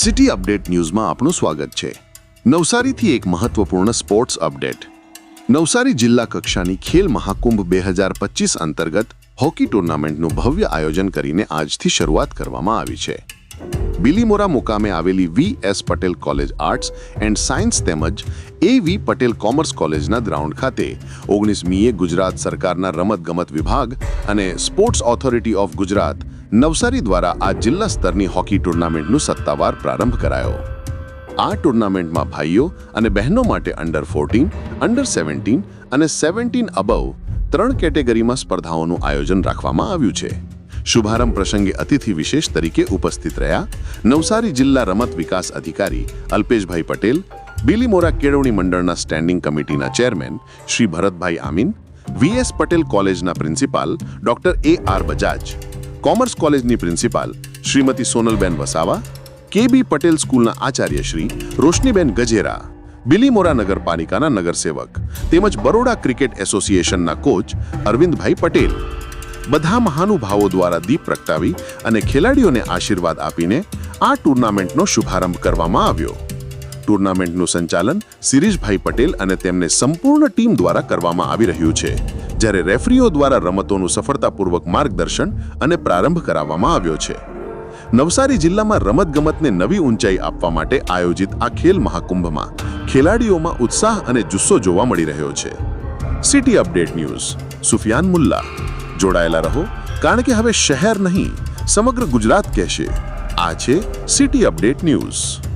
City update ન્યૂઝમાં આપનું સ્વાગત છે. નવસારીથી એક મહત્વપૂર્ણ સ્પોર્ટ્સ અપડેટ. નવસારી જિલ્લા કક્ષાની ખેલ મહાકુંભ બે હજાર પચીસ અંતર્ગત હોકી ટુર્નામેન્ટનું ભવ્ય આયોજન કરીને આજથી શરૂઆત કરવામાં આવી છે. બિલીમોરા મુકામે આવેલી V S Patel college arts and science તેમજ એ વી પટેલ કોમર્સ કોલેજના ગ્રાઉન્ડ ખાતે ઓગણીસમીએ ગુજરાત સરકારના રમતગમત વિભાગ અને sports authority of Gujarat Navsari દ્વારા આ જિલ્લા સ્તરની હોકી ટુર્નામેન્ટનું સત્તાવાર પ્રારંભ કરાયો. આ ટુર્નામેન્ટમાં ભાઈઓ અને બહેનો માટે અંડર ફોર્ટીન અંડર સેવન્ટીન અને સેવન્ટીન અબવ ત્રણ કેટેગરીમાં સ્પર્ધાઓનું આયોજન રાખવામાં આવ્યું છે. શુભારંભ પ્રસંગે અતિથિ વિશેષ તરીકે ઉપસ્થિત રહ્યા નવસારી જિલ્લા રમત વિકાસ અધિકારી અલ્પેશભાઈ પટેલ બિલીમોરા કેળવણી મંડળના સ્ટેન્ડિંગ કમિટીના ચેરમેન શ્રી ભરતભાઈ આમીન વીએસ પટેલ કોલેજના principal doctor A R Bajaj commerce કોલેજની principal Shrimati Sonalben Vasava, K B Patel સ્કૂલના આચાર્ય શ્રી રોશનીબેન ગજેરા, બિલીમોરા નગરપાલિકાના નગરસેવક તેમજ બરોડા ક્રિકેટ એસોસિએશનના કોચ અરવિંદભાઈ પટેલ. બધા મહાનુભાવો દ્વારા દીપ પ્રગટાવી અને ખેલાડીઓને આશીર્વાદ આપીને આ ટુર્નામેન્ટનો શુભારંભ કરવામાં આવ્યો. ટુર્નામેન્ટનું સંચાલન સિરીજભાઈ પટેલ અને તેમને સંપૂર્ણ ટીમ દ્વારા કરવામાં આવી રહ્યું છે. જ્યારે રેફરીઓ દ્વારા રમતોનું સફળતાપૂર્વક માર્ગદર્શન અને પ્રારંભ કરાવવામાં આવ્યો છે. નવસારી જિલ્લામાં રમતગમતને નવી ઊંચાઈ આપવા માટે આયોજિત આ ખેલ મહાકુંભમાં ખેલાડીઓમાં ઉત્સાહ અને જુસ્સો જોવા મળી રહ્યો છે. City update news, Sufiyan Mulla. જોડાયેલા રહો, કારણ કે હવે શહેર નહીં, સમગ્ર ગુજરાત કહેશે. આ છે સિટી અપડેટ ન્યૂઝ.